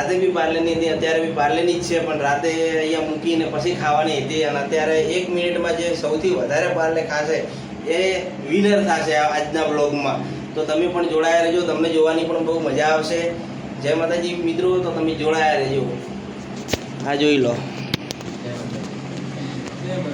રાતે બી પાર્લેની હતી અત્યારે બી પાર્લેની જ છે પણ રાતે અહીંયા મૂકીને પછી ખાવાની હતી અને અત્યારે એક મિનિટમાં જે સૌથી વધારે પાર્લે ખાશે એ વિનર થશે આજના બ્લોગમાં તો તમે પણ જોડાયા રહેજો તમને જોવાની પણ બહુ મજા આવશે. જય માતાજી મિત્રો તો તમે જોડાયા રહેજો. આ જોઈ લો.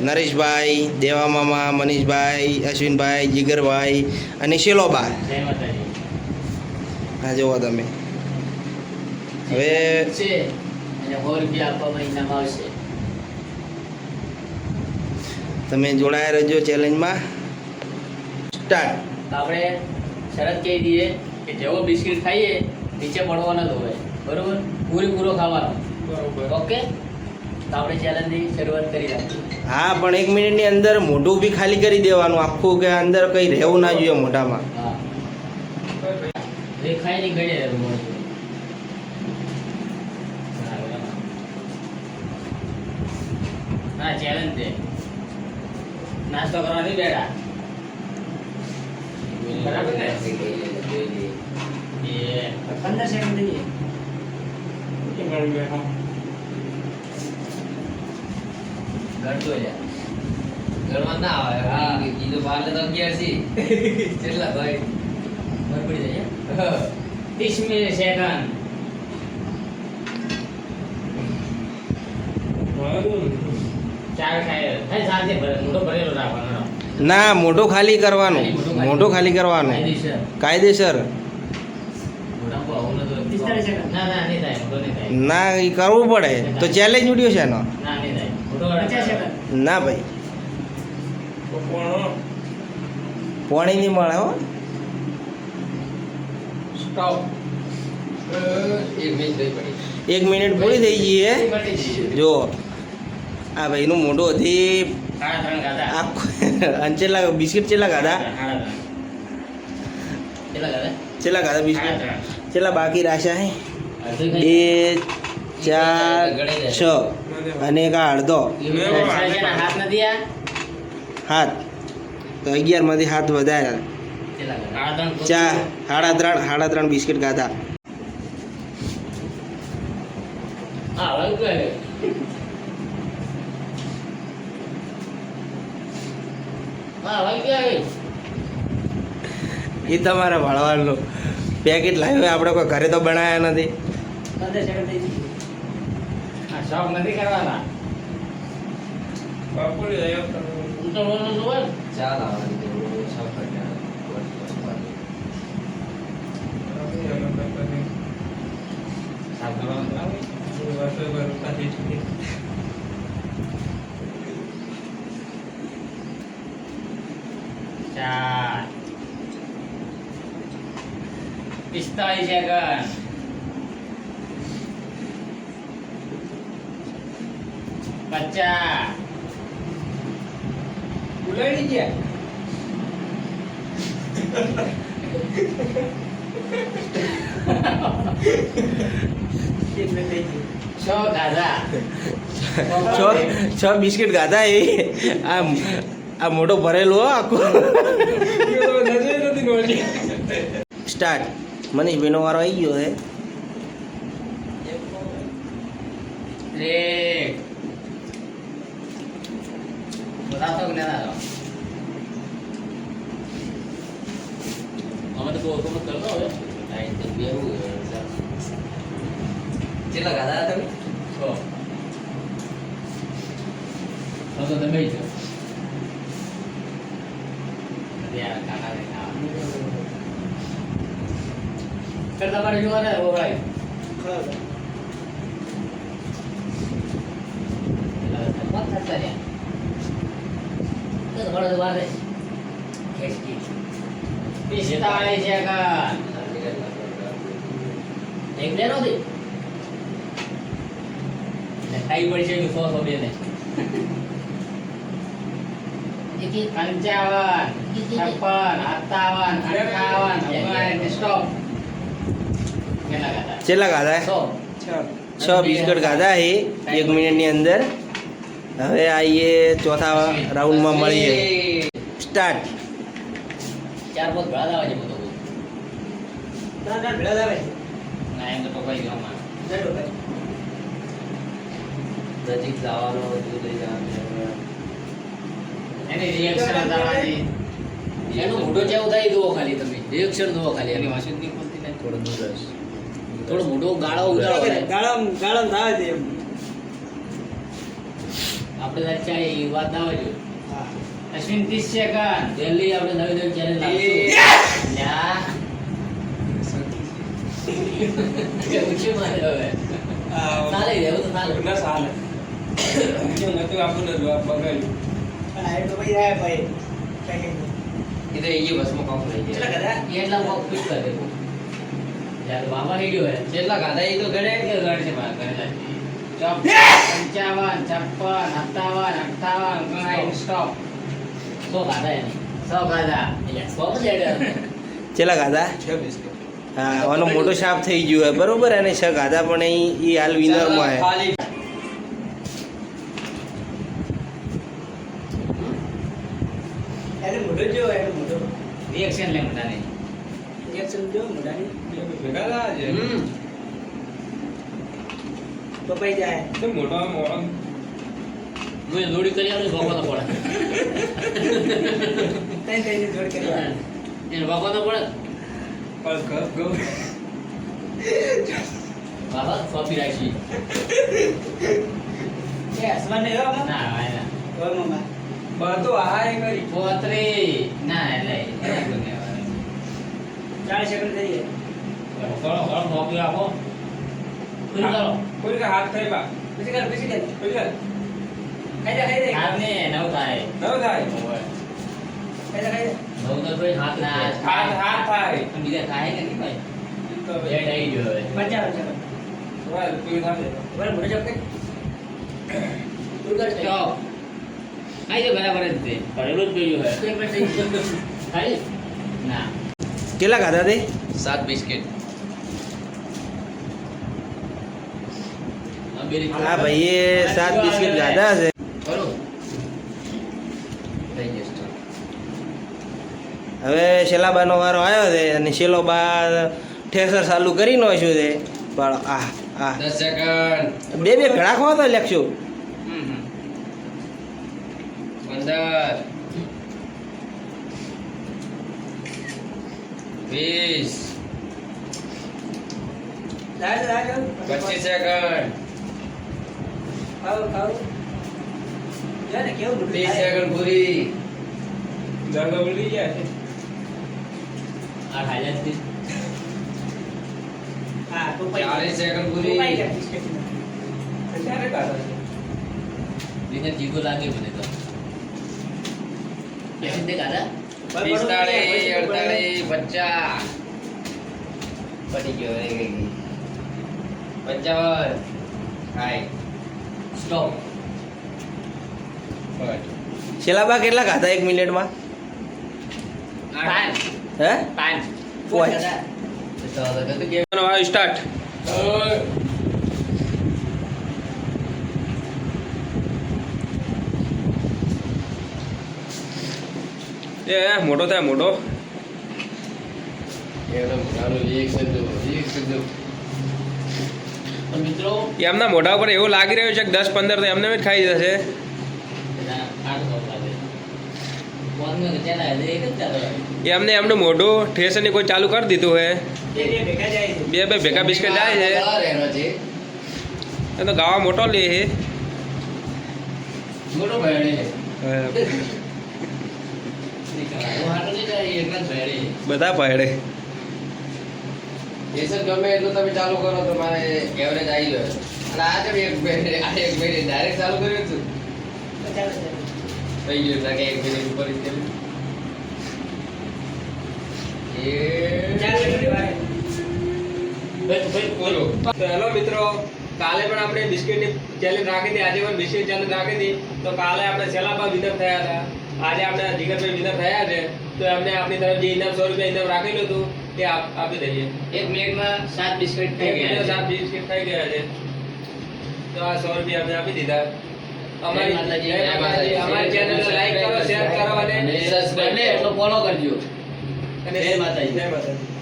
નરેશભાઈ દેવા મામા મનીષભાઈ અશ્વિનભાઈ જીગરભાઈ અને શેલોબા. જય માતાજી. આ જોવો તમે. હવે છે. અને સો રૂપિયા આપવામાં ઇનામ આવશે. તમે જોડાયા રહેજો ચેલેન્જમાં. સ્ટાર્ટ આપણે શરત કહી દઈએ કે જેવો બિસ્કિટ ખાઈએ નીચે પડવાનો ન ધોવે બરોબર? પૂરેપૂરો ખાવાનો. બરોબર. ઓકે? તો આપણે ચેલેન્જની શરૂઆત કરી રાખીએ. હા પણ એક મિનિટની અંદર મોઢું બી ખાલી કરી દેવાનું. આખું કે અંદર કંઈ રહેવું ના જોઈએ મોઢામાં. હા. એ ખાઈને ગળે હા ચેલેન્જ છે. નાસ્તો કરવા નહીં બેઠા બરાબર ને? એ પંદર સેકન્ડ દઈએ ગણતો ઘરમાં ના આવે. હા. કીધું બહાર તો અગિયાર છે. કેટલા ભાઈ? ખબર પડી જાય ત્રીસ મિનિટ સેકન્ડ ના મોઢું ખાલી કરવાનું. મોઢું ખાલી. કરવાનું. કાયદેસર. ના એ કરવું પડે. તો ચેલેન્જ ઉડ્યો છે એનો. ના ભાઈ. પોણી. નહીં મળે હો. એક મિનિટ પૂરી થઈ ગઈ હે. જો. આ ભાઈનું મોઢું હતી અને ચેલા બિસ્કિટ ચેલા ખાધા? ચેલા ખાધા? બિસ્કિટ. ચેલા બાકી રાખ્યા હે? અડધું બે ચાર છ અને એક અડધો. હાથ તો અગિયારમાંથી હાથ વધાર્યા કેટલા સાડા ત્રણ ચાર સાડા ત્રણ સાડા ત્રણ બિસ્કિટ ખાધા હા હવે કહે હા હવે કહે એ તમારે ભણવાનું પેકેટ લાવ્યું આપણે કોઈ ઘરે તો બનાવ્યા નથી. આ શોખ નથી કરવાના. હું તો બોલું છું બોલ. ચાલ આવવાની તો છ ફટ્યા. સાફ કરવાનું કરાવો. ચાર પિસ્તાળીસ સેકન્ડ પચાસ. ઉલાડી ગયા. છ ગાધા. છ બિસ્કિટ ગાધા એ. આ આ મોઢો ભરેલો હો આખું સ્ટાર્ટ મનીષભાઈનો વારો આવી ગયો છે કેટલા બતાવતો તમે ના બતાવતો? અમે તો બહુ હુકુમત કરતો હવે આ તો બેવું કેટલા ગાધા હતા તમે છ તો તો તમે જ છો. ત્યાં કાકાને ખાવા. સર તમારે જોવાના ઓવરાય પિસ્તાળીસ સેકન્ડ એક બે નહોતી ટાઈ પડી છે કે સો સો બે ને પંચાવન છપ્પન સત્તાવન અઠાવન ઓગણ સ્ટોપ કેટલા ખાધા છ બિસ્કટ ખાધા છે એક મિનિટની અંદર. હવે આઈએ ચોથા રાઉન્ડમાં મળીએ. સ્ટાર્ટ. ચાર પોત ભેળા આવે છે બધો ના એમ તો ટોકાઈ ગયો નજીક જવાનો બધું લઈ જવાનું. એની રિએક્શન બતાવવાની એનો મોઢું જેવું થાય દો ખાલી તમે? રિએક્શન દો ખાલી એની. વાસી નહીં ખોલતી ને. થોડો દૂર થોડો મોઢો ગાળો ઉડાડો ગાળમ ગાળમ થાય છે આપણે તાર એ વાત ના હોય અશ્વિન ત્રીસ સેકન્ડ. જલ્દી આપણે નવી નવી ચેનલ લાવીશું. લાવશું કેવું છે મારે હવે? ચાલે એવું તો ચાલે. ના ચાલે. નતું આપણને બગાડ્યું. પણ આ તો ભાઈ ભાઈ. કેટલા એટલા ફિટ કરે બાબા ગાધા એ તો ગણે કે ગણ છે મારા ઘરે ચોપ પંચાવન છપ્પન સત્તાવન અઠાવન ઓગણાઠ સ્ટોપ સો ખાધા એની સો એટલે ગાધા છે હા આનો મોટો શાપ થઈ ગયો બરોબર અને છ ગાધા પણ અહીં એ હાલ વિનરમાં હે ખાલી એને મોઢો જો એને મોઢો રિએક્શન લે મોટાને રિએક્શન જો મોઢાની. હમ. પપાઈ જાય. તો મોટો મોટો હું દોડી કરી આવું ભગવા તો પડે તઈ તઈ જોડ કરી એને ભગવા તો પડે પર કપ ગો બાબા કોપી રાખી. એ હસવાને એવા ના ના ઓય મમ્મા. બધું આ કરી. પોતરી. ના એટલે ચાલીસ સેકન્ડ થઈ કરો કરો કોપી રાખો પૂરી કરો કોઈ કે હાથ થઈ બા પછી કર પછી કર કોઈ કે ખાઈ જા ખાઈ જા હાથ ને નવ થાય નવ થાય ખાઈ જા ખાઈ જા નવ તો કોઈ હાથ ના હાથ હાથ થાય પણ બીજા થાય કે નહીં ભાઈ તો એડ આવી ગયો હવે પંચાવન સેકન્ડ વાલ કોઈ થાય બરાબર મોઢો ચપ કર પૂરું કર તો આઈ જો બરાબર જ છે ભરેલું જ ગયું હે એક મિનિટ થઈ ગયું. ખાલી ના કેટલા ખાધા તે? સાત બિસ્કિટ. આ ભાઈએ સાત બિસ્કિટ ખાધા છે. હવે શેલાબાનો વારો આવ્યો છે અને શેલો બા ઠેસર ચાલુ કરી નાખ્યું છે. પણ આ આ. બે બે ભેળા ખવા તો લેખશું પંદર વીસ પચીસ સેકન્ડ ત્રીસ થાય. સેકન્ડ પૂરી. જંગલ ઉડી ગયા છે. આ ખાઈ જાય હા પપાઈ ચાલીસ સેકન્ડ પૂરી. બીને જીગો લાગે મને તો. કાઢા પિસ્તાળીસ અડતાલીસ પચાસ ગયો પંચાવન. સાઠ સ્ટોપ શેલાબા કેટલા ખાતા એક મિનિટમાં? હે? પોચ. સ્ટાર્ટ એ મોટો થાય મોટો. એમના મોઢા ઉપર એવું લાગી રહ્યું છે કે દસ પંદર તો એમને જ ખાઈ જશે. એમને એમનું મોઢું ઠેસરની કોઈ ચાલુ કરી દીધું હે? બે બે ભેગા જાય છે. બે બે ભેગા બિસ્કિટ જાય છે. એ તો ગાવા મોટો લે હે. મોટો ભેડે ભેડે બધા પાડે એસર ગમે હેલો મિત્રો, કાલે પણ આપણે બિસ્કિટની ચેલેન્જ રાખી હતી. આજે પણ બિસ્કિટ ચેલેન્જ રાખી હતી. તો કાલે આપણે સેલાબા વિનર થયા હતા. આજે આપણે જીગરભાઈ વિનર થયા છે તો એમને આપણી તરફ જે ઇનામ સો રૂપિયા ઇનામ રાખેલું હતું તે આપી દઈએ. એક મિનિટમાં સાત બિસ્કિટ થઈ ગયા સાત બિસ્કિટ થઈ ગયા છે. તો આ સો રૂપિયા આપણે આપી દીધા. અમારી. અમારી ચેનલને લાઈક કરો શેર કરો અને અને સબસ્ક્રાઇબ એટલો ફોલો કરજો. અને જય માતાજી. જય માતાજી.